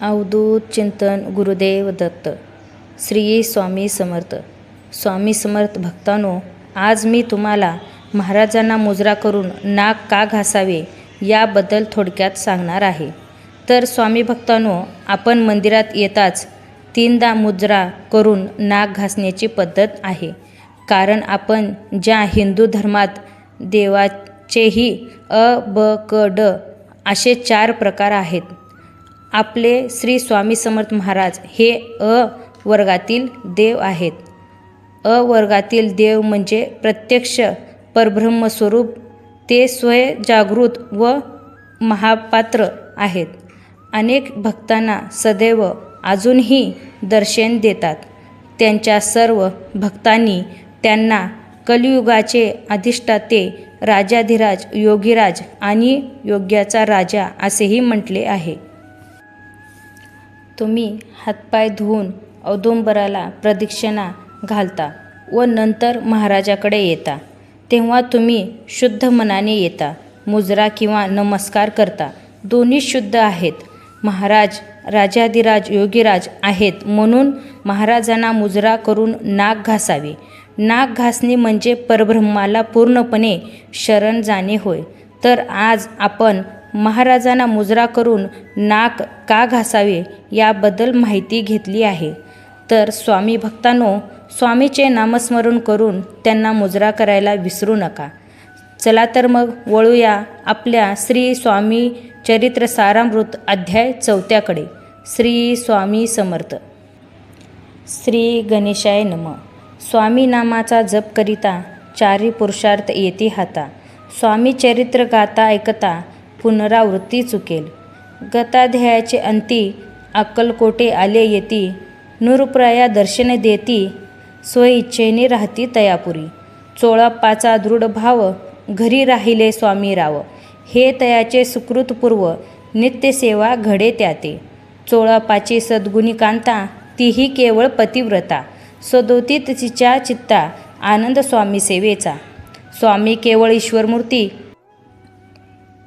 अवधूत चिंतन गुरुदेव दत्त श्री स्वामी समर्थ. स्वामी समर्थ भक्तांनो आज मी तुम्हाला महाराजांना मुजरा करून नाक का घासावे याबद्दल थोडक्यात सांगणार आहे. तर स्वामी भक्तांनो आपण मंदिरात येताच तीनदा मुजरा करून नाक घासण्याची पद्धत आहे. कारण आपण ज्या हिंदू धर्मात देवाचेही अ ब क ड असे चार प्रकार आहेत आपले श्री स्वामी समर्थ महाराज हे अ वर्गातील देव आहेत. अ वर्गातील देव म्हणजे प्रत्यक्ष परब्रह्मस्वरूप ते स्वयंजागृत व महापात्र आहेत. अनेक भक्तांना सदैव अजूनही दर्शन देतात. त्यांच्या सर्व भक्तांनी त्यांना कलियुगाचे अधिष्ठाते राजाधिराज योगीराज आणि योग्याचा राजा असेही म्हटले आहे. तुम्ही हातपाय धुवून औदुंबराला प्रदक्षिणा घालता व नंतर महाराजाकडे येता. तेव्हा तुम्ही शुद्ध मनाने येता मुजरा किंवा नमस्कार करता. दोन्ही शुद्ध आहेत. महाराज राजाधिराज योगीराज आहेत म्हणून महाराजांना मुजरा करून नाक घासावे. नाक घासणे म्हणजे परब्रह्माला पूर्णपणे शरण जाणे होय. तर आज आपण महाराजांना मुजरा करून नाक का घासावे याबद्दल माहिती घेतली आहे. तर स्वामी भक्तांनो स्वामीचे नामस्मरण करून त्यांना मुजरा करायला विसरू नका. चला तर मग वळूया आपल्या श्री स्वामी चरित्र सारामृत अध्याय चौथ्याकडे. श्री स्वामी समर्थ. श्री गणेशाय नम. स्वामी नामाचा जप करिता चारी पुरुषार्थ येती हाता. स्वामी चरित्र गाता ऐकता पुनरावृत्ती चुकेल. गताध्यायाचे अंती अक्कलकोटे आले येती नूरप्रया दर्शन देती स्वइच्छेने राहती तयापुरी. चोळाप्पाचा दृढ भाव घरी राहिले स्वामी राव. हे तयाचे सुकृतपूर्व नित्यसेवा घडे त्याते. चोळापाची सद्गुणी कांता तीही केवळ पतिव्रता. सदोतीत तिच्या चित्ता आनंद स्वामी सेवेचा. स्वामी केवळ ईश्वरमूर्ती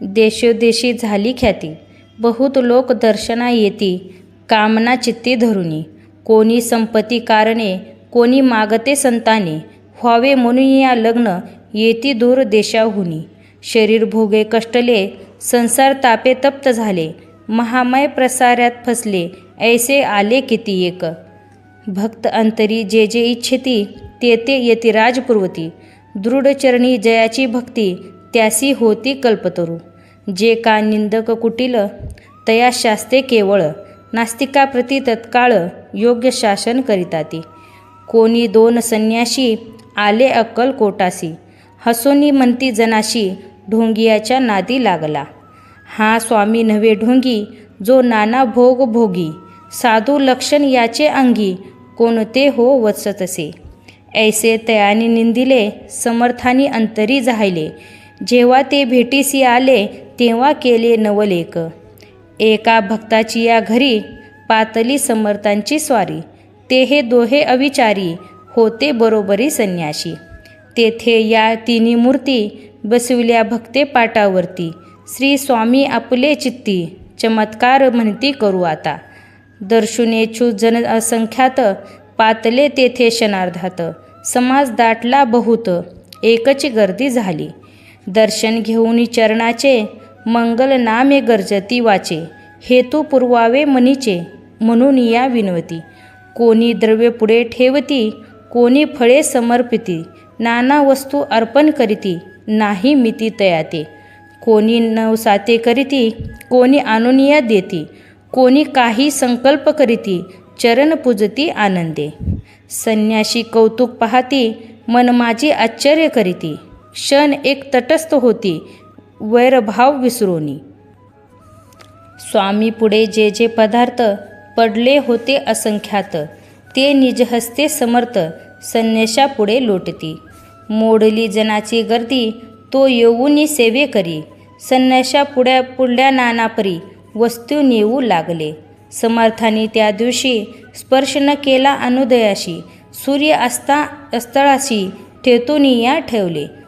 देशोदेशी झाली ख्याती. बहुत लोक दर्शना येती कामना चित्ती धरुनी. कोणी संपत्ती कारणे कोणी मागते संताने. व्हावे म्हणून या लग्न येती दूर देशाहुनी. शरीर भोगे कष्टले संसार तापे तप्त झाले. महामय प्रसारात फसले ऐसे आले किती एक. भक्त अंतरी जे जे इच्छिती ते ते येती राजपूर्वती. दृढचरणी जयाची भक्ती त्यासी होती कल्पतरू. जे का निंदक कुटील तया शास्ते केवळ नास्तिकाप्रती तत्काळ योग्य शासन करीताती. कोणी दोन संन्याशी आले अक्कल कोटासी हसोनी म्हणती जनाशी ढोंगियाच्या नादी लागला. हा स्वामी नव्हे ढोंगी जो नाना भोग भोगी साधू लक्षण याचे अंगी कोणते हो वचतसे. ऐसे तयाने निंदिले समर्थानी अंतरी जाहिले जेव्हा ते भेटीसी आले तेव्हा केले नवलेक एका भक्ताची या घरी पातली समर्थांची स्वारी. ते हे दोहे अविचारी होते बरोबरी संन्याशी. तेथे या तिन्ही मूर्ती बसविल्या भक्ते पाटावरती. श्री स्वामी आपले चित्ती चमत्कार म्हणती करू आता. दर्शुनेच्छू जन असंख्यात पातले तेथे क्षणार्धात समाज दाटला बहुत एकच गर्दी झाली. दर्शन घेऊन चरणाचे मंगल नामे गर्जती वाचे हेतू पुरवावे मनीचे म्हणून या विनवती. कोणी द्रव्य पुढे ठेवती कोणी फळे समर्पिती नाना वस्तू अर्पण करीती नाही मिती तयाते. कोणी नवसाते करीती कोणी अनुनिया देती कोणी काही संकल्प करीती चरण पूजती आनंदे. संन्याशी कौतुक पाहती मन माझी आश्चर्य करीती क्षण एक तटस्थ होती वैरभाव विसरोनी. स्वामी पुढे जे जे पदार्थ पडले होते असंख्यात ते निजहस्ते समर्थ संन्याशापुढे लोटती. मोडली जनाची गर्दी तो येऊनी सेवे करी. संन्याशा पुढ्या पुढल्या नानापरी वस्तू नेऊ लागले. समर्थाने त्या दिवशी स्पर्श न केला अनुदयाशी सूर्य अस्ता अस्तळाशी ठेतुनिया ठेवले.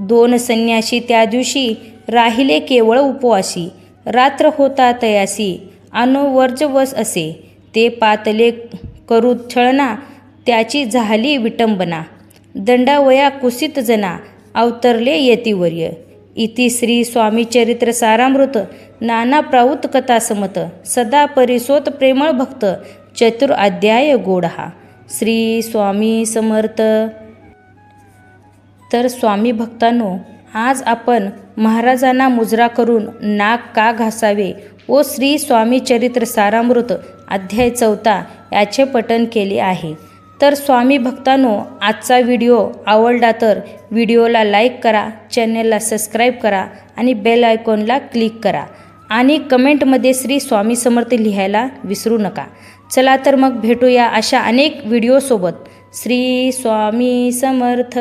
दोन संन्यासी त्या दिवशी राहिले केवळ उपवासी. रात्र होता तयासी. अनुवर्जवस असे. ते पातले करू छळना त्याची झाली विटंबना. दंडावया कुसित जना अवतरले यतिवर्य. इति श्री स्वामी चरित्र सारामृत नाना प्राऊत कथा समत सदा परिसोत प्रेमळ भक्त चतुर अध्याय गोडहा. श्री स्वामी समर्थ. तर स्वामी भक्तांनो आज आपण महाराजांना मुजरा करून नाक का घासावे व श्री स्वामी चरित्र सारामृत अध्याय चौथा याचे पठण केले आहे. तर स्वामी भक्तांनो आजचा व्हिडिओ आवडला तर व्हिडिओला लाईक करा चॅनेलला सबस्क्राईब करा आणि बेल आयकॉनला क्लिक करा. आणि कमेंटमध्ये श्री स्वामी समर्थ लिहायला विसरू नका. चला तर मग भेटूया अशा अनेक व्हिडिओसोबत. श्री स्वामी समर्थ.